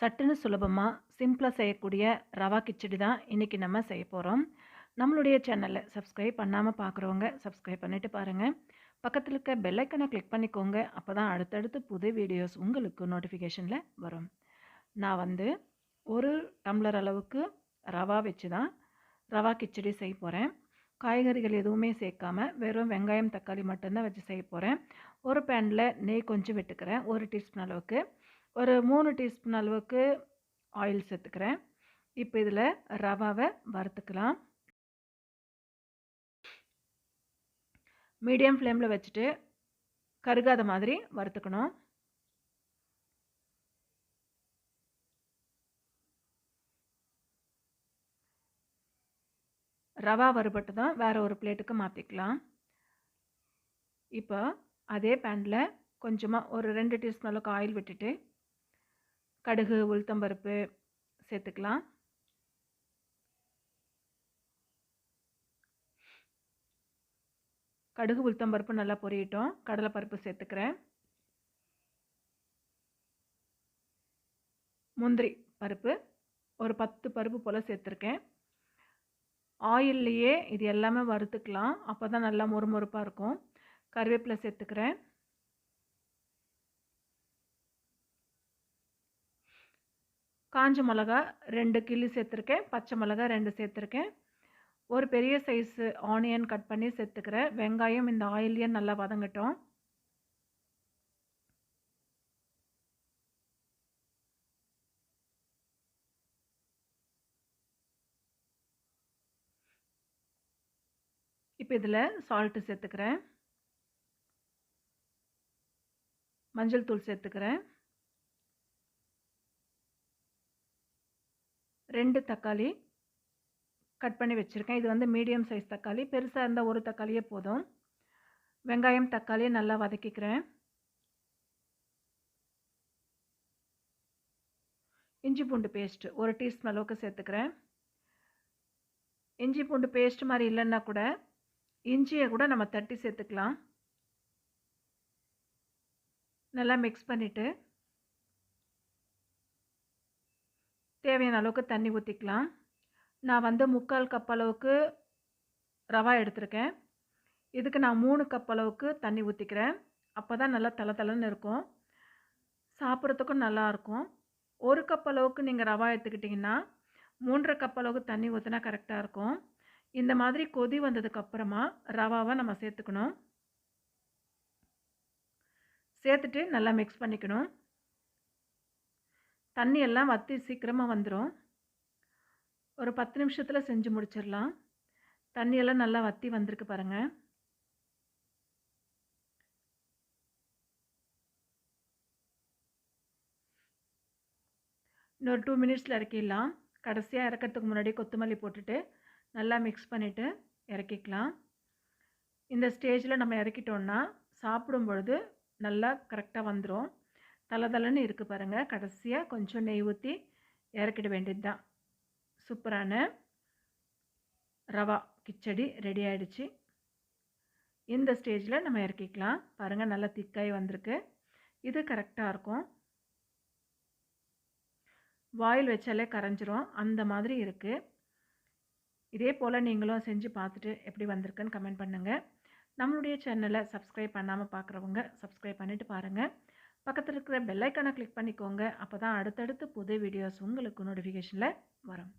சட்டுன்னு சுலபமாக சிம்பிளாக செய்யக்கூடிய ரவா கிச்சடி தான் இன்றைக்கி நம்ம செய்ய போகிறோம் நம்மளுடைய சேனலை சப்ஸ்கிரைப் பண்ணாமல் பார்க்குறவங்க சப்ஸ்கிரைப் பண்ணிவிட்டு பாருங்கள் பக்கத்தில் இருக்க பெல்லைக்கனை கிளிக் பண்ணிக்கோங்க. அப்போ தான் அடுத்தடுத்து புது வீடியோஸ் உங்களுக்கு நோட்டிஃபிகேஷனில் வரும். நான் வந்து ஒரு டம்ளர் அளவுக்கு ரவா வச்சு தான் ரவா கிச்சடி செய்ய போகிறேன் காய்கறிகள் எதுவுமே சேர்க்காம வெறும் வெங்காயம் தக்காளி மட்டும்தான் வச்சு செய்ய போகிறேன் ஒரு பேனில் நெய் கொஞ்சம் விட்டுக்கிறேன். ஒரு டீஸ்பூன் அளவுக்கு. ஒரு மூணு டீஸ்பூன் அளவுக்கு ஆயில் சேர்த்துக்கிறேன். இப்போ இதில் ரவாவை வறுத்துக்கலாம். மீடியம் ஃப்ளேமில் வச்சுட்டு கருகாத மாதிரி வறுத்துக்கணும். ரவா வறுபட்டு தான் வேறு ஒரு பிளேட்டுக்கு மாற்றிக்கலாம் இப்போ அதே பேனில் கொஞ்சமாக ஒரு ரெண்டு டீஸ்பூன் அளவுக்கு ஆயில் விட்டுட்டு கடுகு உளுத்தம்பருப்பு சேர்த்துக்கலாம். கடுகு உளுத்தம்பருப்பு நல்லா பொரியட்டும். கடலைப்பருப்பு சேர்த்துக்கிறேன். முந்திரி பருப்பு ஒரு பத்து பருப்பு போல் சேர்த்துருக்கேன். ஆயில்லையே இது எல்லாமே வறுத்துக்கலாம். அப்போ தான் நல்லா மொறுமொறுப்பாக இருக்கும். கருவேப்பிலை சேர்த்துக்கிறேன். காஞ்ச மிளகா ரெண்டு கிள்ளி சேர்த்துருக்கேன் பச்சை மிளகா ரெண்டு சேர்த்துருக்கேன். ஒரு பெரிய சைஸு ஆனியன் கட் பண்ணி சேர்த்துக்கிறேன். வெங்காயம் இந்த ஆயிலையே நல்லா வதங்கட்டும். இப்போ இதில் சால்ட்டு சேர்த்துக்கிறேன். மஞ்சள் தூள் சேர்த்துக்கிறேன். ரெண்டு தக்காளி கட் பண்ணி வச்சுருக்கேன். இது வந்து மீடியம் சைஸ் தக்காளி. பெருசாக இருந்தால் ஒரு தக்காளியே போதும். வெங்காயம் தக்காளியை நல்லா வதக்கிக்கிறேன். இஞ்சி பூண்டு பேஸ்ட்டு ஒரு டீஸ்பூன் அளவுக்கு சேர்த்துக்கிறேன். இஞ்சி பூண்டு பேஸ்ட் மாதிரி இல்லைன்னா கூட இஞ்சியை கூட நம்ம தட்டி சேர்த்துக்கலாம். நல்லா மிக்ஸ் பண்ணிவிட்டு தேவையான அளவுக்கு தண்ணி ஊற்றிக்கலாம் நான் வந்து முக்கால் கப் அளவுக்கு ரவா எடுத்திருக்கேன். இதுக்கு நான் மூணு கப் அளவுக்கு தண்ணி ஊற்றிக்கிறேன் அப்போ தான் நல்லா தலை தலைன்னு இருக்கும். சாப்பிட்றதுக்கும் நல்லாயிருக்கும் ஒரு கப் அளவுக்கு நீங்கள் ரவா எடுத்துக்கிட்டிங்கன்னா மூன்றரை கப் அளவுக்கு தண்ணி ஊற்றினா கரெக்டாக இருக்கும். இந்த மாதிரி கொதி வந்ததுக்கப்புறமா ரவாவை நம்ம சேர்த்துக்கணும். சேர்த்துட்டு நல்லா மிக்ஸ் பண்ணிக்கணும். தண்ணி எல்லாம் வற்றி சீக்கிரமாக வந்துடும் ஒரு பத்து நிமிஷத்தில் செஞ்சு முடிச்சிடலாம் தண்ணியெல்லாம் நல்லா வற்றி வந்திருக்கு பாருங்கள் இன்னொரு டூ மினிட்ஸில் இறக்கிடலாம். கடைசியாக இறக்கிறதுக்கு முன்னாடி கொத்தமல்லி போட்டுட்டு நல்லா மிக்ஸ் பண்ணிவிட்டு இறக்கிக்கலாம். இந்த ஸ்டேஜில் நம்ம இறக்கிட்டோன்னா சாப்பிடும் பொழுது நல்லா கரெக்டாக வந்துடும் தலை இருக்குது பாருங்கள் கடைசியாக கொஞ்சம் நெய் ஊற்றி இறக்கிட வேண்டியது தான் சூப்பரான ரவா கிச்சடி ரெடி ஆகிடுச்சு இந்த ஸ்டேஜில் நம்ம இறக்கிக்கலாம். பாருங்கள் நல்லா திக்காய் வந்திருக்கு. இது கரெக்டாக இருக்கும். வாயில் வச்சாலே கரைஞ்சிரும். அந்த மாதிரி இருக்குது இதே போல் நீங்களும் செஞ்சு பார்த்துட்டு எப்படி வந்திருக்குன்னு கமெண்ட் பண்ணுங்கள் நம்மளுடைய சேனலை சப்ஸ்கிரைப் பண்ணாமல் பார்க்குறவங்க சப்ஸ்கிரைப் பண்ணிவிட்டு பாருங்கள் பக்கத்தில் இருக்கிற பெல்லைக்கானை கிளிக் பண்ணிக்கோங்க. அப்போ தான் அடுத்தடுத்து புது வீடியோஸ் உங்களுக்கு நோட்டிஃபிகேஷனில் வரும்.